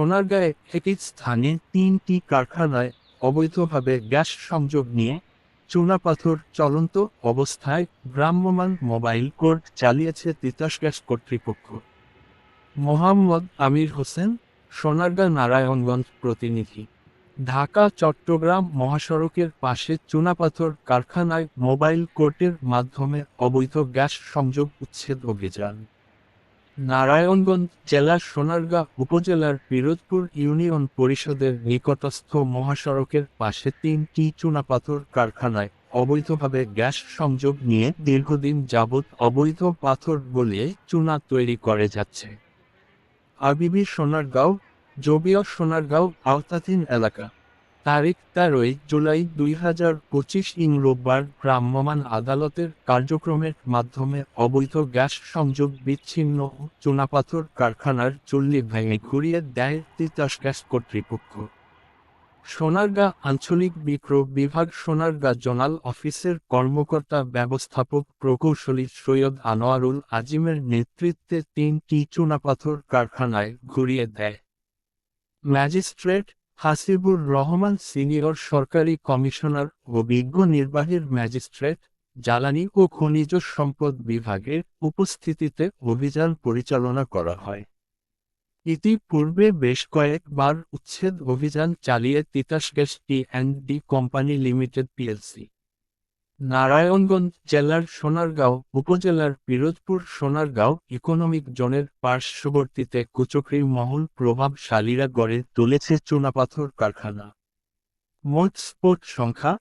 সোনারগাঁয়ে একই স্থানে তিনটি কারখানায় অবৈধভাবে গ্যাস সংযোগ নিয়ে চুনাপাথর চলন্ত অবস্থায় ভ্রাম্যমাণ মোবাইল কোর্ট চালিয়েছে তিতাস গ্যাস কর্তৃপক্ষ। মোহাম্মদ আমির হোসেন, সোনারগাঁ নারায়ণগঞ্জ প্রতিনিধি। ঢাকা, চট্টগ্রাম মহাসড়কের পাশে চুনাপাথর কারখানায় মোবাইল কোর্টের মাধ্যমে অবৈধ গ্যাস সংযোগ উচ্ছেদ অভিযান। নারায়ণগঞ্জ জেলার সোনারগাঁ উপজেলার পিরোজপুর ইউনিয়ন পরিষদের নিকটস্থ মহাসড়কের পাশে তিনটি চুনাপাথর কারখানায় অবৈধভাবে গ্যাস সংযোগ নিয়ে দীর্ঘদিন যাবৎ অবৈধ পাথর গলিয়ে চুনা তৈরি করে যাচ্ছে। আবিবি সোনারগাঁও, জবিয় সোনারগাঁও, আওতাধীন এলাকা। তারিখ তেরোই জুলাই দুই হাজার পঁচিশ ইং রোববার ভ্রাম্যমাণ আদালতের কার্যক্রমের মাধ্যমে অবৈধ গ্যাস সংযোগ বিচ্ছিন্ন চুনাপাথর কারখানার চুল্লি ভেঙে ঘুরিয়ে দেয় তিতাস গ্যাস কর্তৃপক্ষ। সোনারগাঁ আঞ্চলিক বিক্রয় বিভাগ সোনারগাঁ জোনাল অফিসের কর্মকর্তা ব্যবস্থাপক প্রকৌশলী সৈয়দ আনোয়ারুল আজিমের নেতৃত্বে তিনটি চুনাপাথর কারখানায় ঘুরিয়ে দেয়। ম্যাজিস্ট্রেট হাসিবুর রহমান সিনিয়র সরকারি কমিশনার ও বিজ্ঞ নির্বাহীর ম্যাজিস্ট্রেট, জ্বালানি ও খনিজ সম্পদ বিভাগের উপস্থিতিতে অভিযান পরিচালনা করা হয়। ইতিপূর্বে বেশ কয়েকবার উচ্ছেদ অভিযান চালিয়ে Titas gas T and D company limited PLC Narayanganj জেলার সোনারগাঁও, উপজেলার পিরোজপুর সোনারগাঁও ইকোনমিক জোনের পার্শ্ববর্তীতে কুচক্রি মহল প্রভাবশালীরা গড়ে তুলেছে চুনাপাথর কারখানা। মোট স্পোট সংখ্যা,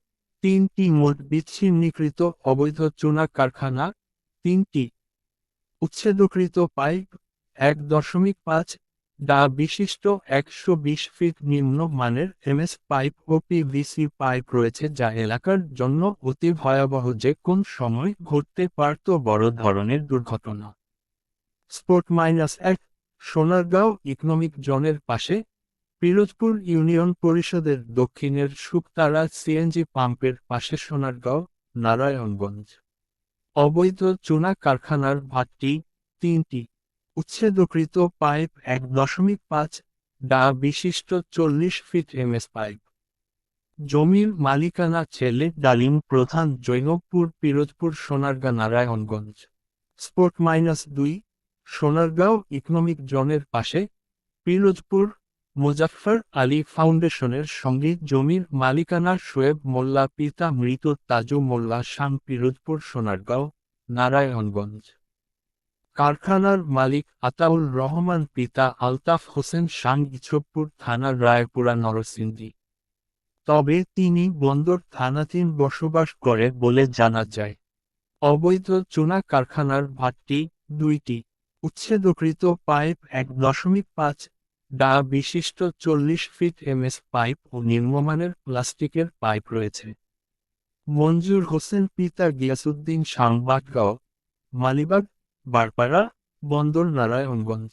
তিনটি মোট বিচ্ছিন্নীকৃত অবৈধ চুনা কারখানা, তিনটি উচ্ছেদকৃত পাইপ, এক দশমিক পাঁচ ডা বিশিষ্ট একশো বিশ ফিট নিম্ন মানের এমএস পাইপ ও পিভিসি পাইপ রয়েছে যা এলাকার জন্য অতি ভয়াবহ যে কোন সময় ঘটতে পারত বড় ধরনের দুর্ঘটনা। স্পোর্ট মাইনাস এক, সোনারগাঁও ইকোনমিক জোনের পাশে, পিরোজপুর ইউনিয়ন পরিষদের দক্ষিণের শুকতারা সিএনজি পাম্পের পাশে সোনারগাঁও, নারায়ণগঞ্জ। অবৈধ চুনা কারখানার ভাটটি তিনটি। উচ্ছেদকৃত পাইপ এক দশমিক পাঁচ ডা বিশিষ্ট চল্লিশ ফিট এমএস পাইপ। জমির মালিকানা ছেলে ডালিম প্রধান জৈনবপুর পিরোজপুর, সোনারগাঁ, নারায়ণগঞ্জ। স্পোর্ট মাইনাস দুই, সোনারগাঁও ইকোনমিক জোনের পাশে পিরোজপুর, মুজাফফর আলী ফাউন্ডেশনের সঙ্গে জমির মালিকানা শোয়েব মোল্লা, পিতা মৃত তাজু মোল্লা শাম, পিরোজপুর, সোনারগাঁও, নারায়ণগঞ্জ। কারখানার মালিক আতাউল রহমান পিতা আলতাফ হোসেন শাং ইছবপুর থানার রায়পুরা নরসিংদী। তবে তিনি বন্দর থানাধীন বসবাস করে বলে জানা যায়। অবৈধ চুনা কারখানার ভাটটি দুইটি, উচ্ছেদকৃত পাইপ এক দশমিক পাঁচ ডা বিশিষ্ট চল্লিশ ফিট এমএস পাইপ ও নিম্নমানের প্লাস্টিকের পাইপ রয়েছে। মঞ্জুর হোসেন পিতা গিয়াসুদ্দিন সাংবাটগাঁও মালিবাগ বারপাড়া বন্দর নারায়ণগঞ্জ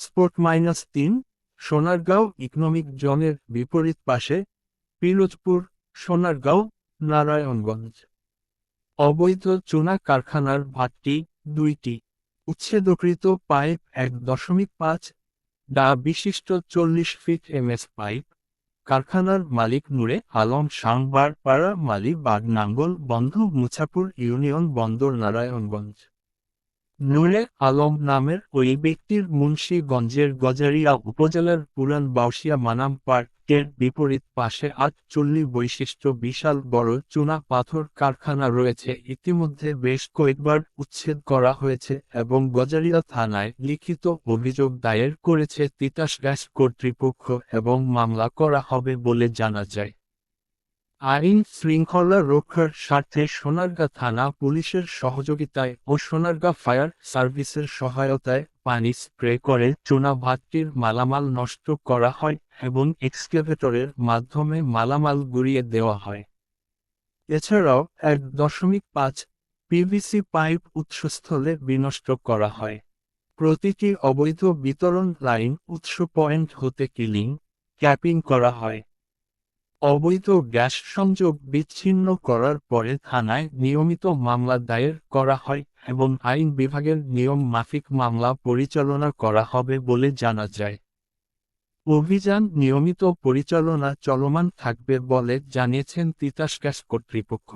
স্পোর্ট মাইনাস তিন, সোনারগাঁও ইকোনমিক জোনের বিপরীত পাশে পিরোজপুর, সোনারগাঁও, নারায়ণগঞ্জ। অবৈধ চুনা কারখানার ভাটটি দুইটি। উচ্ছেদকৃত পাইপ এক দশমিক পাঁচ ডা বিশিষ্ট চল্লিশ ফিট এমএস পাইপ। কারখানার মালিক নূরে আলম সাংবার পাড়া মালি বাগনাঙ্গল বন্ধ, মুছাপুর ইউনিয়ন বন্দর নারায়ণগঞ্জ নূরে আলম নামের ওই ব্যক্তির মুন্সীগঞ্জের গজারিয়া উপজেলার পুরান বাউসিয়া মানাম পার্কের বিপরীত পাশে আটচল্লিশ বৈশিষ্ট্য বিশাল বড় চুনা পাথর কারখানা রয়েছে। ইতিমধ্যে বেশ কয়েকবার উচ্ছেদ করা হয়েছে এবং গজারিয়া থানায় লিখিত অভিযোগ দায়ের করেছে তিতাস গ্যাস কর্তৃপক্ষ এবং মামলা করা হবে বলে জানা যায়। আইন শৃঙ্খলা রক্ষার স্বার্থে সোনারগাঁ থানা পুলিশের সহযোগিতায় ও সোনারগাঁ ফায়ার সার্ভিসের সহায়তায় পানি স্প্রে করে চুনা ভাতটির মালামাল নষ্ট করা হয় এবং এক্সকেভেটরের মাধ্যমে মালামাল গুড়িয়ে দেওয়া হয়। এছাড়াও এক দশমিক পাঁচ পিভিসি পাইপ উৎসস্থলে বিনষ্ট করা হয়। প্রতিটি অবৈধ বিতরণ লাইন উৎস পয়েন্ট হতে কিলিং, ক্যাপিং করা হয়। অবৈধ গ্যাস সংযোগ বিচ্ছিন্ন করার পরে থানায় নিয়মিত মামলা দায়ের করা হয় এবং আইন বিভাগের নিয়ম মাফিক মামলা পরিচালনা করা হবে বলে জানা যায়। অভিযান নিয়মিত পরিচালনা চলমান থাকবে বলে জানিয়েছেন তিতাস গ্যাস কর্তৃপক্ষ।